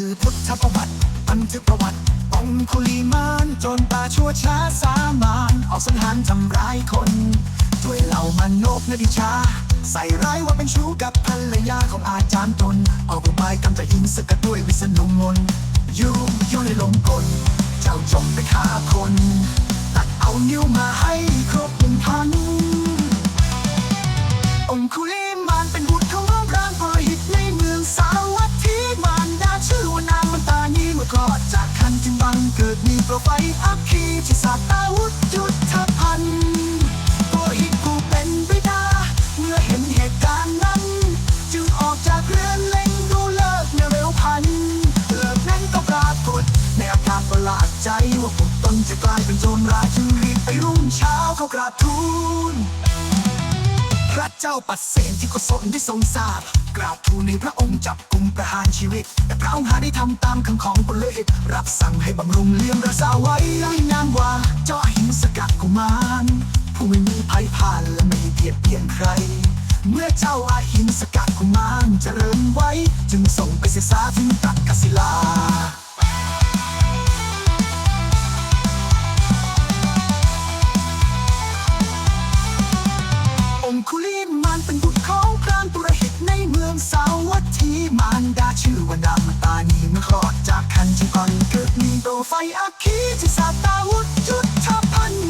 สืบพุทธประวัติบันทึกประวัติ องคุลีมานจนตาชั่วช้าสามานออกสังหารทำร้ายคนด้วยเหล่ามานกนดิชา ใส่ร้ายว่าเป็นชู้กับภรรยาของอาจารย์ตนออกอุบายกำจัดอินสกัดด้วยวิษณุมนต์ยุโยนเลยลงกล เจ้าจงไปฆ่าคน ตัดเอานิ้วมาให้ครบหนึ่งพันองคุลิ นีเมื่อดจากคันจึงบังเกิดมีโปรไฟอัคคีที่ศาตาวุธยุทธพันธ์ตัวหิตผู้เป็นบิดา เมื่อเห็นเหตุการณ์นั้น จึงออกจากเรือนเล็งดูเลิกในเร็วพัน เลิกนั้นก็ปรากฏ ในอาการประหลาดใจว่าบุตรตนจะกลายเป็นโจรร้ายจึงรีบไปรุ่งเช้าเขากราบทูล พระเจ้าปัดเสนที่โกศลได้ทรงทราบ กราบทูลในพระองค์จับกุมประหารชีวิต แต่พระองค์หาได้ทำตามคำของพลเอกรับสั่งให้บำรุงเลี้ยงรักษาไว้ให้นามว่า เจ้าหินสกัดกุมารผู้ไม่มีภัยผ่านและไม่เบียดเบียนใคร เมื่อเจ้าอาหินสกัดกุมารเจริญไว้ จึงส่งไปเสียสาถึงตักกศิลา รดาชื่อว่านางมตานีมื่อคลอดจากคันจึงก่อนเกิดมีโปรไฟอัคคีที่สาตาวุธยุทธพันธ์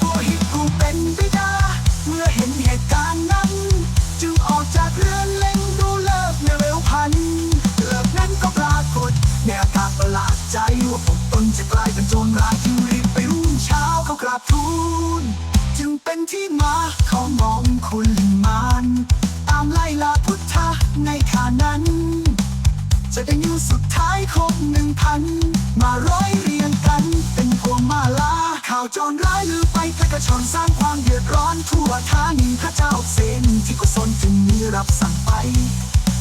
ปุรหิตผู้เป็นบิดา เมื่อเห็นเหตุการณ์นั้น จึงออกจากเรือนเล็งดูเลิกในเร็วพันเลิกนั้นก็ปรากฏในอาการประหลาดใจว่าพวกตนจะกลายเป็นโจรร้ายจึงรีบไปรุ่งเช้าเขากราบทูลจึงเป็นที่มาของมอ ร้ายครบหนึ่งพันมาร้อยเรียงกัน เป็นพวงมาลาข่าวจรร้ายลือไปพระกระชอนสร้างความเดือดร้อนทั่วทานีพระเจ้าเซนที่กุศลจึงมีรับสั่งไป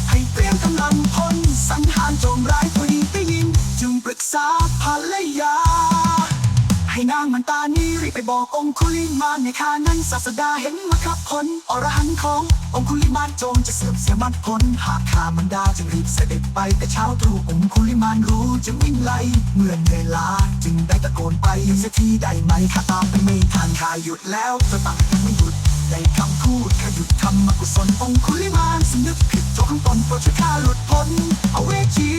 ให้เตรียมกำลังพลสังหารโจรร้ายพอดีได้ยิน จึงปรึกษาภรรยา ให้นางมันตานี้รีบไปบอกองคุลิมานในคานั้นศาสดาเห็นมาครับผลอรหันขององคุลิมานโจงจะเสื่อมเสียมันผลหากข้ามันดาจึงรีบเสด็จไปแต่เช้าตรู่องคุลิมานรู้จึงวิ่งไล่เมื่อเหนื่อยลาจึงได้ตะโกนไปเสียทีได้ไหมข้าตามไปไม่ทันข้าหยุดแล้วจะตักยังไม่หยุดได้คำพูดข้าหยุดทำมกุศลองคุลิมานสำนึกผิดโจงของตนโปรดช่วยข้าหลุดพ้นเอาเวจี